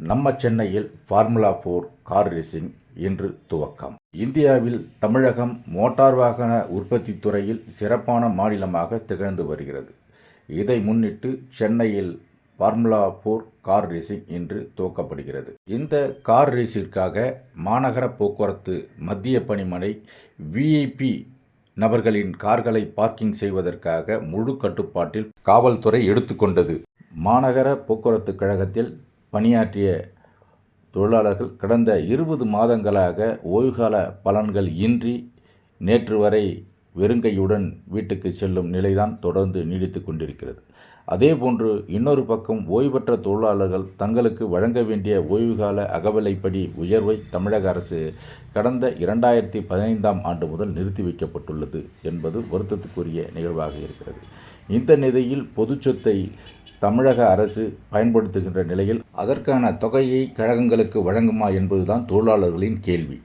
நம்ம சென்னையில் formula four car racing இன்று துவக்கம். இந்தியாவில் தமிழகம் மோட்டார் வாகன உற்பத்தி துறையில் சிறப்பான மாநிலமாக திகழ்ந்து வருகிறது. இதை முன்னிட்டு சென்னையில் ஃபார்முலா ஃபோர் கார் ரேசிங் இன்று துவக்கப்படுகிறது. இந்த கார் ரேஸிற்காக மாநகர போக்குவரத்து மத்திய பணிமனை விஐபி நபர்களின் கார்களை பார்க்கிங் செய்வதற்காக முழு கட்டுப்பாட்டில் காவல்துறை எடுத்துக்கொண்டது மாநகர போக்குவரத்து கழகத்தில் பணியாற்றிய தொழிலாளர்கள் கடந்த இருபது மாதங்களாக ஓய்வுகால பலன்கள் இன்றி நேற்று வரை வெறுங்கையுடன் வீட்டுக்கு செல்லும் நிலைதான் தொடர்ந்து நீடித்து கொண்டிருக்கிறது. அதேபோன்று இன்னொரு பக்கம் ஓய்வுபெற்ற தொழிலாளர்கள் தங்களுக்கு வழங்க வேண்டிய ஓய்வுகால அகவிலைப்படி உயர்வை தமிழக அரசு கடந்த இரண்டாயிரத்தி பதினைந்தாம் ஆண்டு முதல் நிறுத்தி வைக்கப்பட்டுள்ளது என்பது வருத்தத்துக்குரிய நிகழ்வாக இருக்கிறது. இந்த நிலையில் பொது சொத்தை தமிழக அரசு பயன்படுத்துகின்ற நிலையில் அதற்கான தொகையை கழகங்களுக்கு வழங்குமா என்பதுதான் தொழிலாளர்களின் கேள்வி.